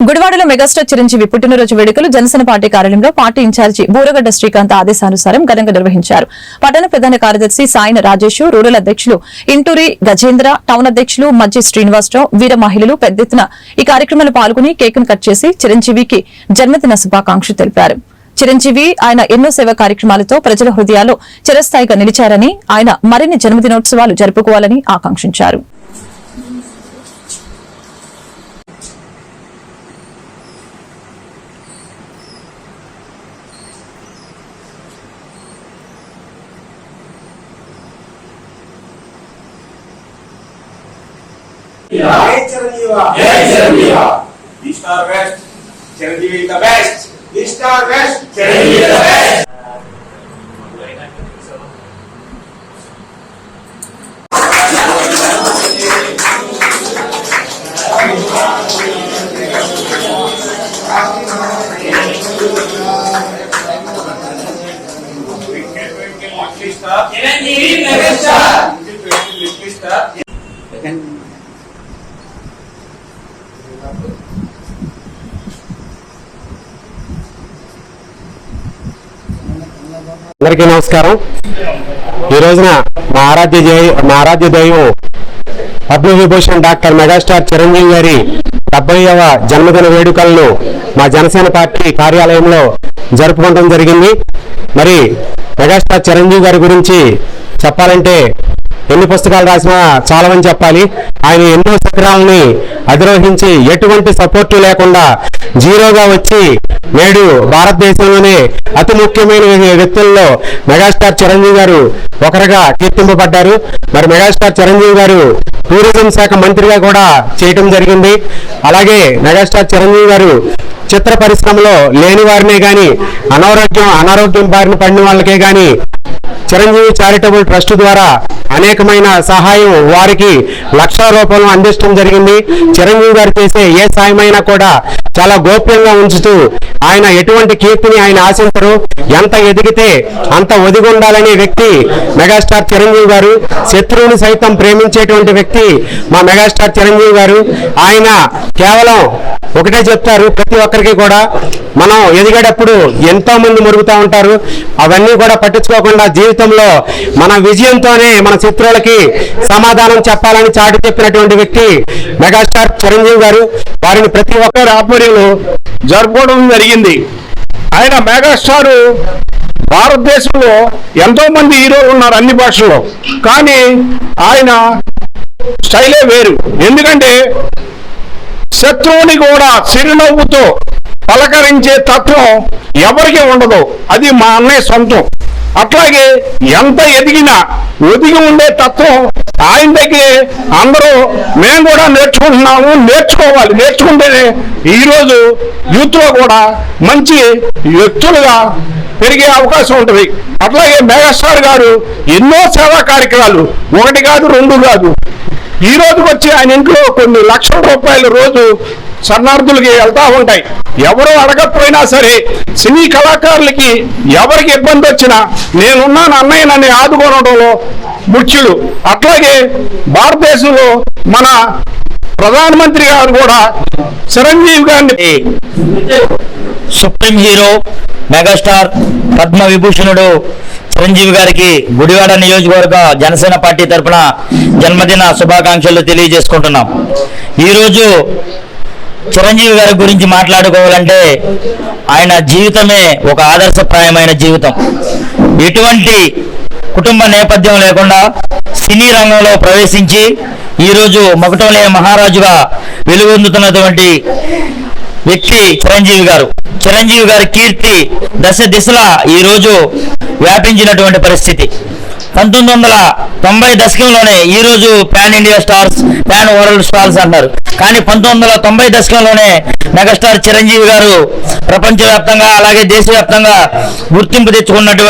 గుడివాడలో మెగాస్టార్ చిరంజీవి పుట్టినరోజు వేడుకలు జనసేన పార్టీ కార్యాలయంలో party in charge Buragadda Srikanth ఆదేశానుసారం ఘనంగా నిర్వహించారు. పట్టణ ప్రధాన కార్యదర్శి సాయిన రాజేష్ రూరల్ అధ్యక్షులు ఇంటూరి గజేంద్ర టౌన్ అధ్యక్షులు మజ్జి శ్రీనివాసరావు వీర మహిళలు పెద్ద ఎత్తున ఈ కార్యక్రమంలో పాల్గొని కేకును కట్ చేసి చిరంజీవికి జన్మదిన శుభాకాంక్షలు తెలిపారు. చిరంజీవి ఆయన ఎన్నో సేవా కార్యక్రమాలతో ప్రజల హృదయాల్లో చిరస్థాయిగా నిలిచారని ఆయన మరిన్ని జన్మదినోత్సవాలు జరుపుకోవాలని ఆకాంక్షించారు. Hey Chiranjeeva! Hey Chiranjeeva! East or West? Chiranjeevi is the best! East or West? Chiranjeevi is the best! Chiranjeevi Megastar! Chiranjeevi Megastar! అందరికీ నమస్కారం. ఈ రోజున మా ఆరాధ్య మా ఆరాధ్య దైవం పద్మవిభూషణ్ డాక్టర్ మెగాస్టార్ చిరంజీవి గారి డెబ్బైవ జన్మదిన వేడుకలను మా జనసేన పార్టీ కార్యాలయంలో జరుపుకోవడం జరిగింది. మరి మెగాస్టార్ చిరంజీవి గారి గురించి చెప్పాలంటే ఎన్ని పుస్తకాలు రాసినా చాలామని చెప్పాలి. ఆయన ఎన్నో శిఖరాలని అధిరోహించి ఎటువంటి సపోర్టు లేకుండా జీరోగా వచ్చి నేడు భారతదేశంలోనే అతి ముఖ్యమైన వ్యక్తుల్లో మెగాస్టార్ చిరంజీవి గారు ఒకరుగా కీర్తింపబడ్డారు. మరి మెగాస్టార్ చిరంజీవి గారు టూరిజం శాఖ మంత్రిగా కూడా చేయటం జరిగింది. అలాగే మెగాస్టార్ చిరంజీవి గారు చిత్ర పరిశ్రమలో లేని వారినే గాని అనారోగ్యం అనారోగ్యం బారిన పడిన వాళ్ళకే గాని చిరంజీవి చారిటబుల్ ట్రస్ట్ ద్వారా అనేకమైన సహాయం వారికి లక్ష రూపంలో అందించడం జరిగింది. చిరంజీవి గారు చేసే ఏ సాయమైనా కూడా చాలా గోప్యంగా ఉంచుతూ ఆయన ఎటువంటి కీర్తిని ఆయన ఆశించరు. ఎంత ఎదిగితే అంత ఒదిగుండాలనే వ్యక్తి మెగాస్టార్ చిరంజీవి గారు. శత్రువుని సైతం ప్రేమించేటువంటి వ్యక్తి మా మెగాస్టార్ చిరంజీవి గారు. ఆయన కేవలం ఒకటే చెప్తారు ప్రతి ఒక్కరికి కూడా మనం ఎదిగేటప్పుడు ఎంతో మంది మురుగుతూ ఉంటారు. అవన్నీ కూడా పట్టించుకోకుండా జీవితంలో మన విజయంతోనే మన శత్రువులకి సమాధానం చెప్పాలని చాటి చెప్పినటువంటి వ్యక్తి మెగాస్టార్ చిరంజీవి గారు. వారిని ప్రతి ఒక్కరు ఆధ్వర్యంలో జరుపుకోవడం జరిగింది. ఆయన మెగాస్టారు భారతదేశంలో ఎంతో మంది హీరోలు ఉన్నారు అన్ని భాషల్లో. కానీ ఆయన స్టైలే వేరు. ఎందుకంటే శత్రువుని కూడా చిరునవ్వుతో పలకరించే తత్వం ఎవరికి ఉండదు. అది మా అన్నయ్య సొంతం. అట్లాగే ఎంత ఎదిగినా ఒదిగి ఉండే తత్వం ఆయన దగ్గరే. అందరూ మేము కూడా నేర్చుకుంటున్నాము నేర్చుకోవాలి. నేర్చుకుంటేనే ఈరోజు యూత్లో కూడా మంచి వ్యక్తులుగా పెరిగే అవకాశం ఉంటుంది. అట్లాగే మెగాస్టార్ గారు ఎన్నో సేవా కార్యక్రమాలు. ఒకటి కాదు రెండు కాదు. ఈ రోజుకి వచ్చి ఆయన ఇంట్లో కొన్ని లక్షల రూపాయలు రోజు శరణార్థులకి వెళ్తా ఉంటాయి. ఎవరు అడగకపోయినా సరే సినీ కళాకారులకి ఎవరికి ఇబ్బంది వచ్చినా నేనున్నాను అన్నయ్య నన్ను ఆదుకోవడంలో ముఖ్యులు అట్లాగే భారతదేశంలో మన ప్రధానమంత్రి గారు కూడా చిరంజీవి గారిని సుప్రీం హీరో మెగాస్టార్ పద్మ విభూషణుడు చిరంజీవి గారికి గుడివాడ నియోజకవర్గ జనసేన పార్టీ తరపున జన్మదిన శుభాకాంక్షలు తెలియజేసుకుంటున్నాం. ఈరోజు చిరంజీవి గారి గురించి మాట్లాడుకోవాలంటే ఆయన జీవితమే ఒక ఆదర్శప్రాయమైన జీవితం. ఎటువంటి కుటుంబ నేపథ్యం లేకుండా సినీ రంగంలో ప్రవేశించి ఈరోజు మగటం మహారాజుగా వెలుగొందుతున్నటువంటి వ్యక్తి చిరంజీవి గారు. చిరంజీవి గారి కీర్తి దశ దిశలా ఈ రోజు వ్యాపించినటువంటి పరిస్థితి. పంతొమ్మిది వందల తొంభై దశకంలోనే ఈ రోజు pan India stars pan world stars అంటారు కానీ పంతొమ్మిది వందల తొంభై దశకంలోనే మెగాస్టార్ చిరంజీవి గారు ప్రపంచవ్యాప్తంగా అలాగే దేశవ్యాప్తంగా గుర్తింపు తెచ్చుకున్నటువంటి